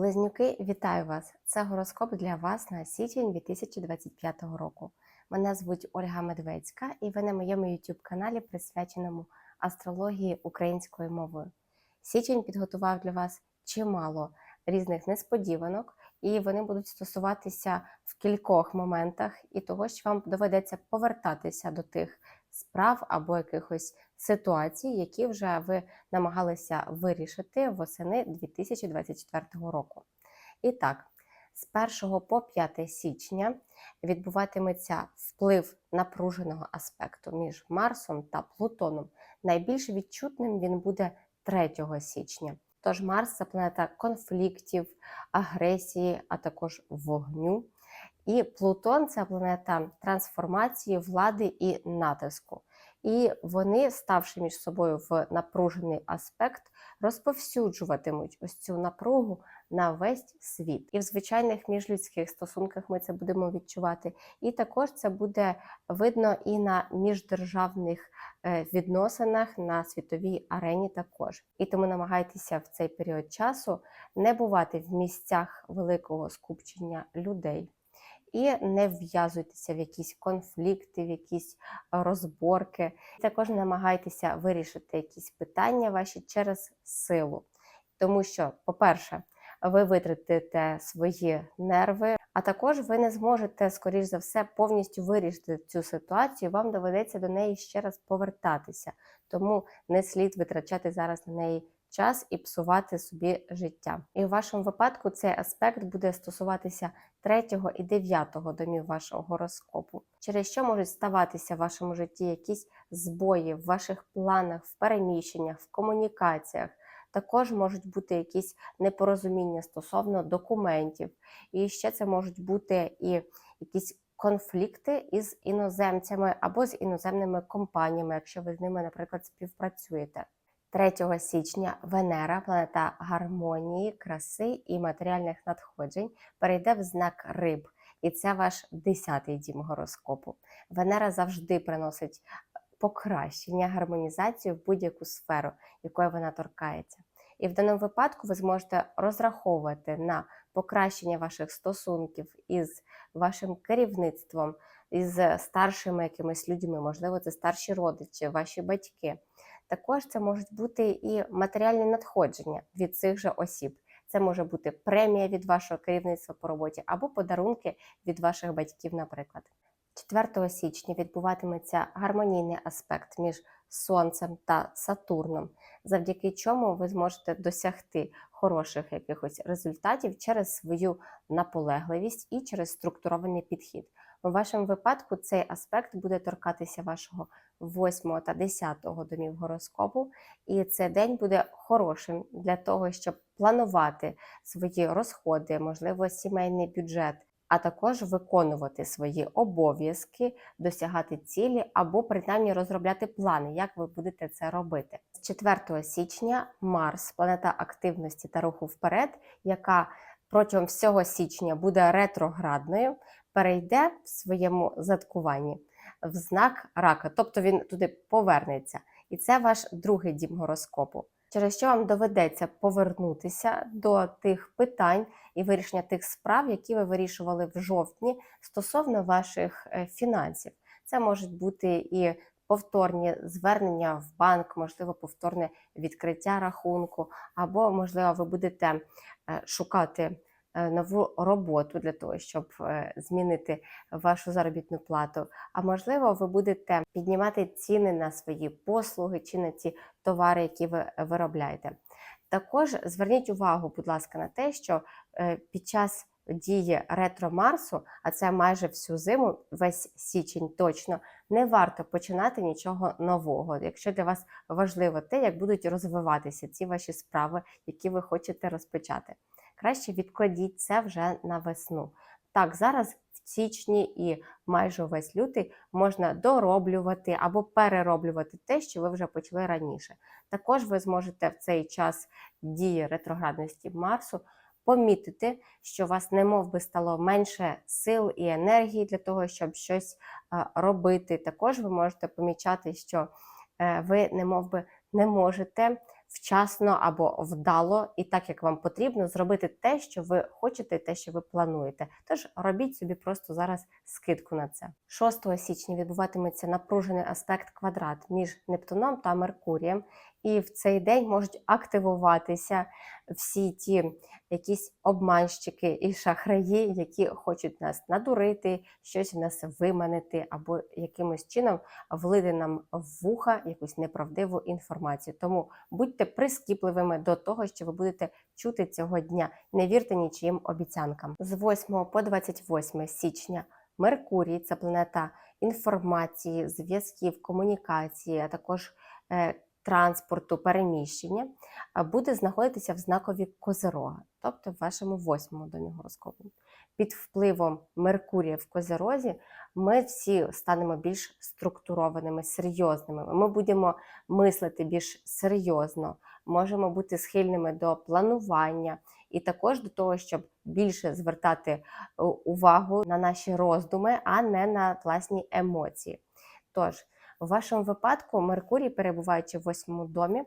Близнюки, вітаю вас! Це гороскоп для вас на січень 2025 року. Мене звуть Ольга Медведська, і ви на моєму YouTube каналі, присвяченому астрології українською мовою. Січень підготував для вас чимало різних несподіванок, і вони будуть стосуватися в кількох моментах і того, що вам доведеться повертатися до тих справ або якихось ситуацій, які вже ви намагалися вирішити восени 2024 року. І так, з 1 по 5 січня відбуватиметься вплив напруженого аспекту між Марсом та Плутоном. Найбільш відчутним він буде 3 січня. Тож Марс це планета конфліктів, агресії, а також вогню. І Плутон це планета трансформації, влади і натиску. І вони, ставши між собою в напружений аспект, розповсюджуватимуть ось цю напругу на весь світ. І в звичайних міжлюдських стосунках ми це будемо відчувати. І також це буде видно і на міждержавних е, відносинах на світовій арені. Також і тому намагайтеся в цей період часу не бувати в місцях великого скупчення людей і не вв'язуйтеся в якісь конфлікти, в якісь розборки. Також намагайтеся вирішити якісь питання ваші через силу. Тому що, по-перше, ви витратите свої нерви, а також ви не зможете, скоріш за все, повністю вирішити цю ситуацію. Вам доведеться до неї ще раз повертатися. Тому не слід витрачати зараз на неї час і псувати собі життя. І в вашому випадку цей аспект буде стосуватися 3 і 9 домів вашого гороскопу, через що можуть ставатися в вашому житті якісь збої в ваших планах, в переміщеннях, в комунікаціях. Також можуть бути якісь непорозуміння стосовно документів, і ще це можуть бути і якісь конфлікти із іноземцями або з іноземними компаніями, якщо ви з ними, наприклад, співпрацюєте. 3 січня Венера, планета гармонії, краси і матеріальних надходжень, перейде в знак риб, і це ваш 10-й дім гороскопу. Венера завжди приносить покращення, гармонізацію в будь-яку сферу, якою вона торкається. І в даному випадку ви зможете розраховувати на покращення ваших стосунків із вашим керівництвом, із старшими якимись людьми, можливо, це старші родичі, ваші батьки. Також це можуть бути і матеріальні надходження від цих же осіб. Це може бути премія від вашого керівництва по роботі або подарунки від ваших батьків, наприклад. 4 січня відбуватиметься гармонійний аспект між Сонцем та Сатурном, завдяки чому ви зможете досягти хороших якихось результатів через свою наполегливість і через структурований підхід. У вашому випадку цей аспект буде торкатися вашого 8 та 10 домів гороскопу, і цей день буде хорошим для того, щоб планувати свої розходи, можливо, сімейний бюджет, а також виконувати свої обов'язки, досягати цілі або принаймні розробляти плани, як ви будете це робити. З 4 січня Марс, планета активності та руху вперед, яка протягом всього січня буде ретроградною, перейде в своєму заткуванні в знак рака, тобто він туди повернеться. І це ваш другий дім гороскопу, через що вам доведеться повернутися до тих питань і вирішення тих справ, які ви вирішували в жовтні стосовно ваших е, фінансів. Це можуть бути і повторні звернення в банк, можливо, повторне відкриття рахунку, або, можливо, ви будете е, шукати. Е, нову роботу для того, щоб е, змінити вашу заробітну плату. А можливо, ви будете піднімати ціни на свої послуги чи на ті товари, які ви виробляєте. Також зверніть увагу, будь ласка, на те, що е, під час дії ретро Марсу, а це майже всю зиму, весь січень точно, не варто починати нічого нового, якщо для вас важливо те, як будуть розвиватися ці ваші справи, які ви хочете розпочати краще відкладіть це вже на весну. Так, зараз в січні і майже весь лютий можна дороблювати або перероблювати те, що ви вже почали раніше. Також ви зможете в цей час дії ретроградності Марсу помітити, що у вас немов би стало менше сил і енергії для того, щоб щось робити. Також ви можете помічати, що е, ви немов би не можете вчасно або вдало, і так як вам потрібно, зробити те, що ви хочете, те, що ви плануєте. Тож робіть собі просто зараз скидку на це. 6 січня відбуватиметься напружений аспект квадрат між Нептуном та Меркурієм, і в цей день можуть активуватися всі ті якісь обманщики і шахраї, які хочуть нас надурити, щось в нас виманити, або якимось чином влити нам в вуха якусь неправдиву інформацію. Тому будьте прискіпливими до того, що ви будете чути цього дня. Не вірте нічиїм обіцянкам. З 8 по 28 січня Меркурій це планета інформації, зв'язків, комунікації, а також е, транспорту, переміщення, буде знаходитися в знакові Козирога, тобто в вашому восьмому домі гороскопу. Під впливом Меркурія в Козирозі ми всі станемо більш структурованими, серйозними. Ми будемо мислити більш серйозно, можемо бути схильними до планування і також до того, щоб більше звертати е, увагу на наші роздуми, а не на власні емоції. Тож, у вашому випадку Меркурій, перебуваючи в восьмому домі,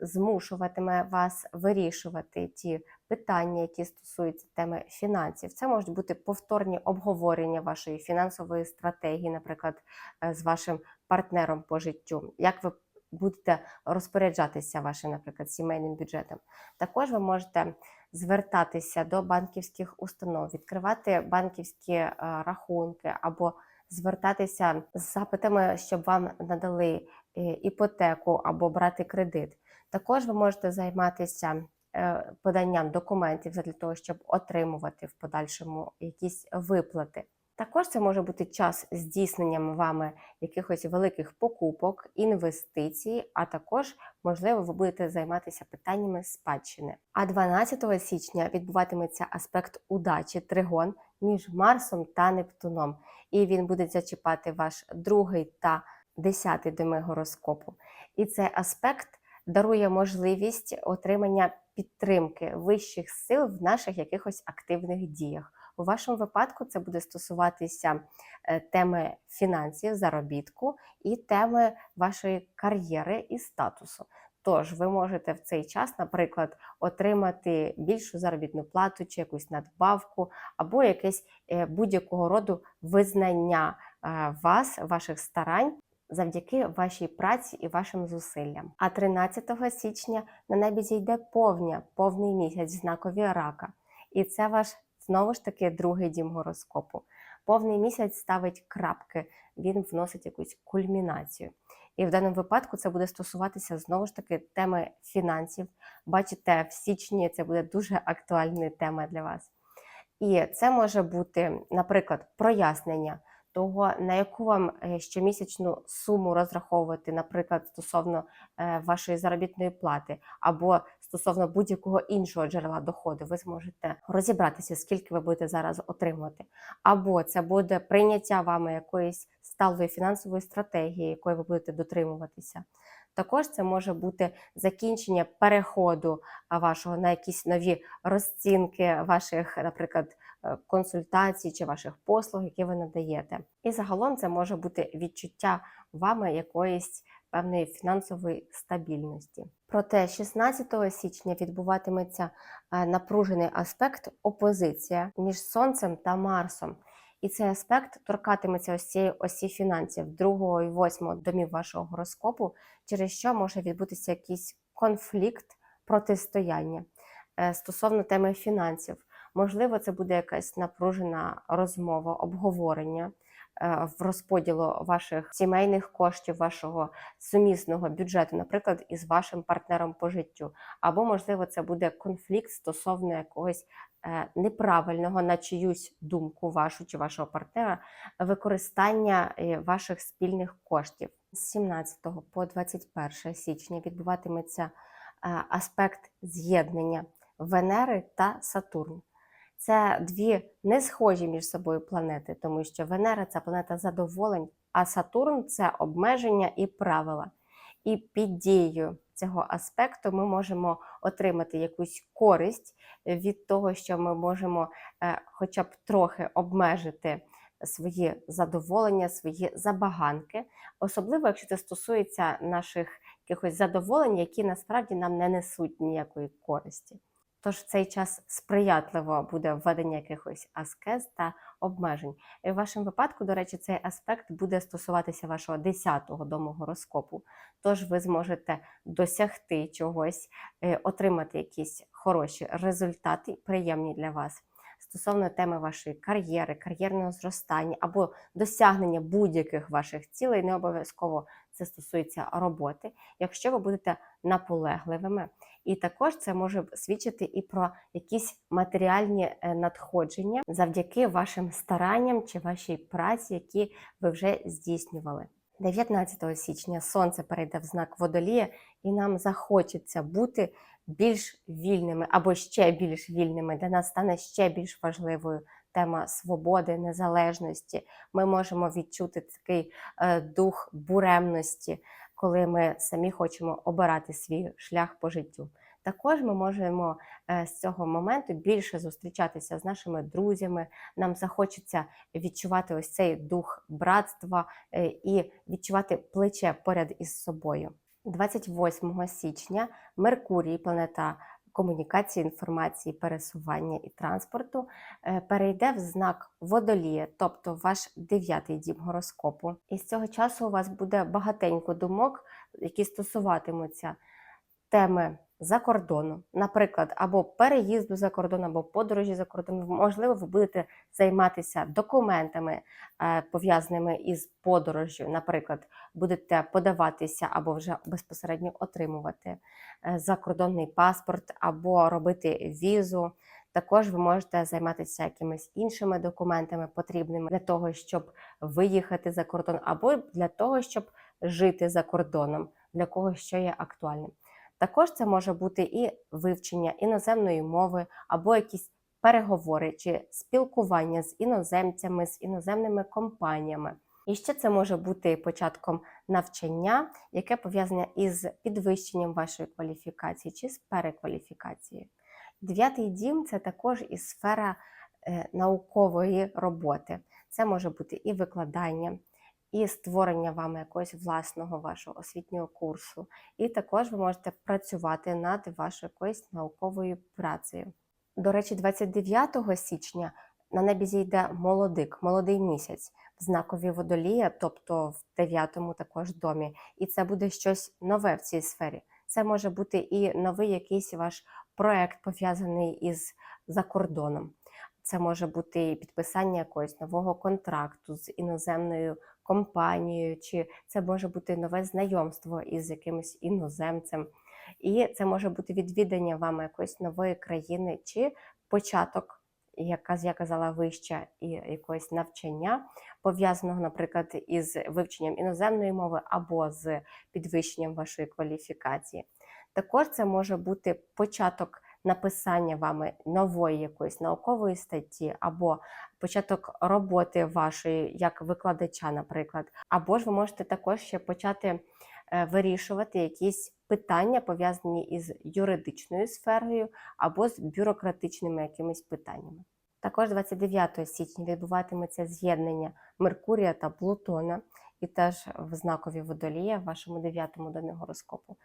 змушуватиме вас вирішувати ті питання, які стосуються теми фінансів. Це можуть бути повторні обговорення вашої фінансової стратегії, наприклад, е, з вашим партнером по життю. Як ви будете розпоряджатися вашим, наприклад, сімейним бюджетом. Також ви можете звертатися до банківських установ, відкривати банківські е, рахунки або звертатися з запитами, щоб вам надали е, іпотеку або брати кредит. Також ви можете займатися е, поданням документів для того, щоб отримувати в подальшому якісь виплати. Також це може бути час здійсненням вами якихось великих покупок, інвестицій, а також, можливо, ви будете займатися питаннями спадщини. А 12 січня відбуватиметься аспект удачі тригон між Марсом та Нептуном, і він буде зачіпати ваш другий та десятий доми гороскопу. І цей аспект дарує можливість отримання підтримки вищих сил в наших якихось активних діях. У вашому випадку це буде стосуватися е, теми фінансів, заробітку і теми вашої кар'єри і статусу. Тож ви можете в цей час, наприклад, отримати більшу заробітну плату чи якусь надбавку, або якесь е, будь-якого роду визнання е, вас, ваших старань. Завдяки вашій праці і вашим зусиллям. А 13 січня на небі зійде повня, повний місяць знакові рака. І це ваш знову ж таки другий дім гороскопу. Повний місяць ставить крапки, він вносить якусь кульмінацію. І в даному випадку це буде стосуватися знову ж таки теми фінансів. Бачите, в січні це буде дуже актуальна тема для вас. І це може бути, наприклад, прояснення того, на яку вам е, щомісячну суму розраховувати, наприклад, стосовно е, вашої заробітної плати, або стосовно будь-якого іншого джерела доходу, ви зможете розібратися, скільки ви будете зараз отримувати. Або це буде прийняття вами якоїсь сталої фінансової стратегії, якої ви будете дотримуватися. Також це може бути закінчення переходу вашого на якісь нові розцінки ваших, наприклад, е, консультацій чи ваших послуг, які ви надаєте. І загалом це може бути відчуття вами якоїсь певної фінансової стабільності. Проте 16 січня відбуватиметься е, напружений аспект опозиція між Сонцем та Марсом. І цей аспект торкатиметься ось цієї осі фінансів, другого і восьмого домів вашого гороскопу, через що може відбутися якийсь конфлікт, протистояння е, стосовно теми фінансів. Можливо, це буде якась напружена розмова, обговорення. Е, в розподілу ваших сімейних коштів, вашого сумісного бюджету, наприклад, із вашим партнером по життю. Або, можливо, це буде конфлікт стосовно якогось е, неправильного на чиюсь думку вашу чи вашого партнера використання е, ваших спільних коштів. З 17 по 21 січня відбуватиметься аспект з'єднання Венери та Сатурн. Це дві не схожі між собою планети, тому що Венера це планета задоволень, а Сатурн це обмеження і правила. І під дією цього аспекту ми можемо отримати якусь користь від того, що ми можемо е, хоча б трохи обмежити свої задоволення, свої забаганки, особливо якщо це стосується наших якихось задоволень, які насправді нам не несуть ніякої користі. Тож в цей час сприятливо буде введення якихось аскез та обмежень. І в вашому випадку, до речі, цей аспект буде стосуватися вашого 10-го дому гороскопу. Тож ви зможете досягти чогось, е, отримати якісь хороші результати, приємні для вас. Стосовно теми вашої кар'єри, кар'єрного зростання або досягнення будь-яких ваших цілей, не обов'язково це стосується роботи, якщо ви будете наполегливими. І також це може свідчити і про якісь матеріальні е, надходження завдяки вашим старанням чи вашій праці, які ви вже здійснювали. 19 січня сонце перейде в знак водолія, і нам захочеться бути більш вільними або ще більш вільними. Для нас стане ще більш важливою тема свободи, незалежності. Ми можемо відчути такий е, дух буремності, коли ми самі хочемо обирати свій шлях по життю. Також ми можемо е, з цього моменту більше зустрічатися з нашими друзями. Нам захочеться відчувати ось цей дух братства е, і відчувати плече поряд із собою. 28 січня Меркурій, планета комунікації, інформації, пересування і транспорту, е, перейде в знак водолія, тобто ваш дев'ятий дім гороскопу. І з цього часу у вас буде багатенько думок, які стосуватимуться теми за кордону, наприклад, або переїзду за кордон, або подорожі за кордон. Можливо, ви будете займатися документами, е, пов'язаними із подорожю. Наприклад, будете подаватися або вже безпосередньо отримувати е, закордонний паспорт, або робити візу. Також ви можете займатися якимись іншими документами, потрібними для того, щоб виїхати за кордон, або для того, щоб жити за кордоном, для когось що є актуальним. Також це може бути і вивчення іноземної мови, або якісь переговори чи спілкування з іноземцями, з іноземними компаніями. І ще це може бути початком навчання, яке пов'язане із підвищенням вашої кваліфікації чи з перекваліфікацією. Дев'ятий дім це також і сфера е, наукової роботи. Це може бути і викладання, і створення вами якогось власного вашого освітнього курсу. І також ви можете працювати над вашою якоюсь науковою працею. До речі, 29 січня на небі зійде молодик, молодий місяць в знакові водолія, тобто в дев'ятому також домі. І це буде щось нове в цій сфері. Це може бути і новий якийсь ваш проект пов'язаний із закордоном. Це може бути і підписання якогось нового контракту з іноземною компанією, чи це може бути нове знайомство із якимось іноземцем. І це може бути відвідання вами якоїсь нової країни, чи початок, яка я казала вище, і якогось навчання, пов'язаного, наприклад, із вивченням іноземної мови або з підвищенням вашої кваліфікації. Також це може бути початок написання вами нової якоїсь наукової статті, або початок роботи вашої як викладача, наприклад. Або ж ви можете також ще почати е, вирішувати якісь питання, пов'язані із юридичною сферою або з бюрократичними якимись питаннями. Також 29 січня відбуватиметься з'єднання Меркурія та Плутона, і теж в знакові водолія в вашому дев'ятому домі гороскопу.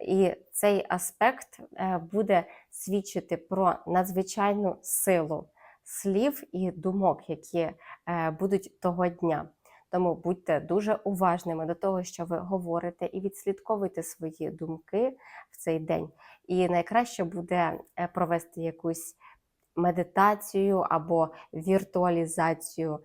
І цей аспект е, буде свідчити про надзвичайну силу слів і думок, які е, будуть того дня. Тому будьте дуже уважними до того, що ви говорите, і відслідковуйте свої думки в цей день. І найкраще буде е, провести якусь медитацію або віртуалізацію.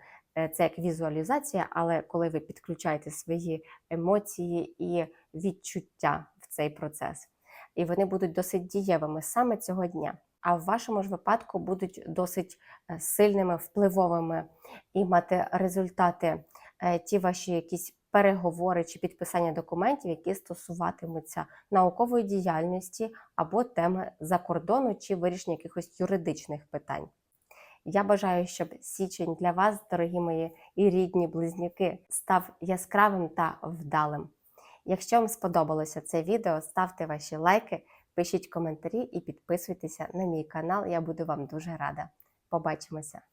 Це як візуалізація, але коли ви підключаєте свої емоції і відчуття цей процес. І вони будуть досить дієвими саме цього дня. А в вашому ж випадку будуть досить е, сильними, впливовими і мати результати е, ті ваші якісь переговори чи підписання документів, які стосуватимуться наукової діяльності або теми закордону чи вирішення якихось юридичних питань. Я бажаю, щоб січень для вас, дорогі мої і рідні близнюки, став яскравим та вдалим. Якщо вам сподобалося це відео, ставте ваші лайки, пишіть коментарі і підписуйтеся на мій канал. Я буду вам дуже рада. Побачимося!